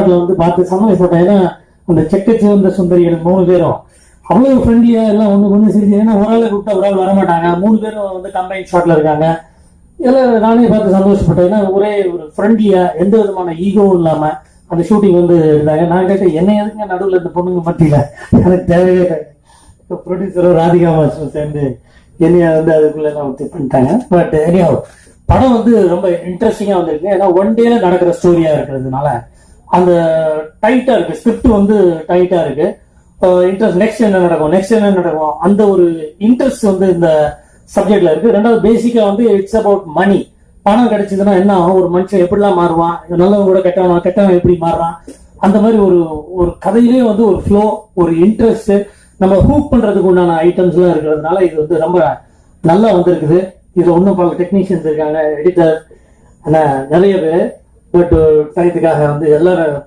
அதில் வந்து பார்த்து சந்தோஷப்பட்டேன் ஏன்னா அந்த செக்க சிவந்த சுந்தரிகள் மூணு பேரும். அவ்வளோ ஃப்ரெண்ட்லியா எல்லாம் ஒண்ணு ஒண்ணு சிரிச்சு ஏன்னா ஒரு ஆள் கூப்பிட்டா ஒரு ஆள் வர மாட்டாங்க மூணு பேரும் வந்து கம்பைன் ஷாட்ல இருக்காங்க. எல்லாம் நானே பார்த்து சந்தோஷப்பட்டேன். ஏன்னா ஒரே ஒரு ஃப்ரெண்ட்லியா எந்த விதமான ஈகோவும் இல்லாம அந்த ஷூட்டிங் வந்து இருந்தாங்க. நான் கேட்டேன் என்ன எதுங்க நடுவில் இந்த பொண்ணுங்க மத்தியில எனக்கு தேவையே ப்ரொடியூசரும் ராதிகா மாஸ்டரும் சேர்ந்து என்னைய வந்து அதுக்குள்ள நான் பண்ணிட்டாங்க. பட் எனிஹவ் படம் வந்து ரொம்ப இன்ட்ரெஸ்டிங்கா வந்திருக்கு. ஏன்னா ஒன் டேல நடக்கிற ஸ்டோரியா இருக்கிறதுனால அந்த டைட்டா இருக்கு. ஸ்கிரிப்ட் வந்து டைட்டா இருக்கு. இன்ட்ரெஸ்ட் நெக்ஸ்ட் என்ன நடக்கும்? நெக்ஸ்ட் என்ன நடக்கும்? அந்த ஒரு இன்ட்ரெஸ்ட் வந்து இந்த சப்ஜெக்ட்ல இருக்கு. ரெண்டாவது பேசிக்கா வந்து இட்ஸ் அபவுட் மணி பணம் கிடைச்சதுன்னா என்ன ஆகும்? ஒரு மனுஷன் எப்படிலாம் மாறுவான்? நல்லவன் கூட கெட்டவன்? கெட்டவன் எப்படி மாறுறான்? அந்த மாதிரி ஒரு ஒரு கதையிலே வந்து ஒரு ஃப்ளோ ஒரு இன்ட்ரெஸ்ட் நம்ம ஹூக் பண்றதுக்கு உண்டான ஐட்டம்ஸ் எல்லாம் இருக்கிறதுனால இது வந்து ரொம்ப நல்லா வந்திருக்குது. இதுல ஒன்றும் பல டெக்னீஷியன்ஸ் இருக்காங்க எடிட்டர் நிறைய பேர். பட் டயத்துக்காக வந்து எல்லாரும்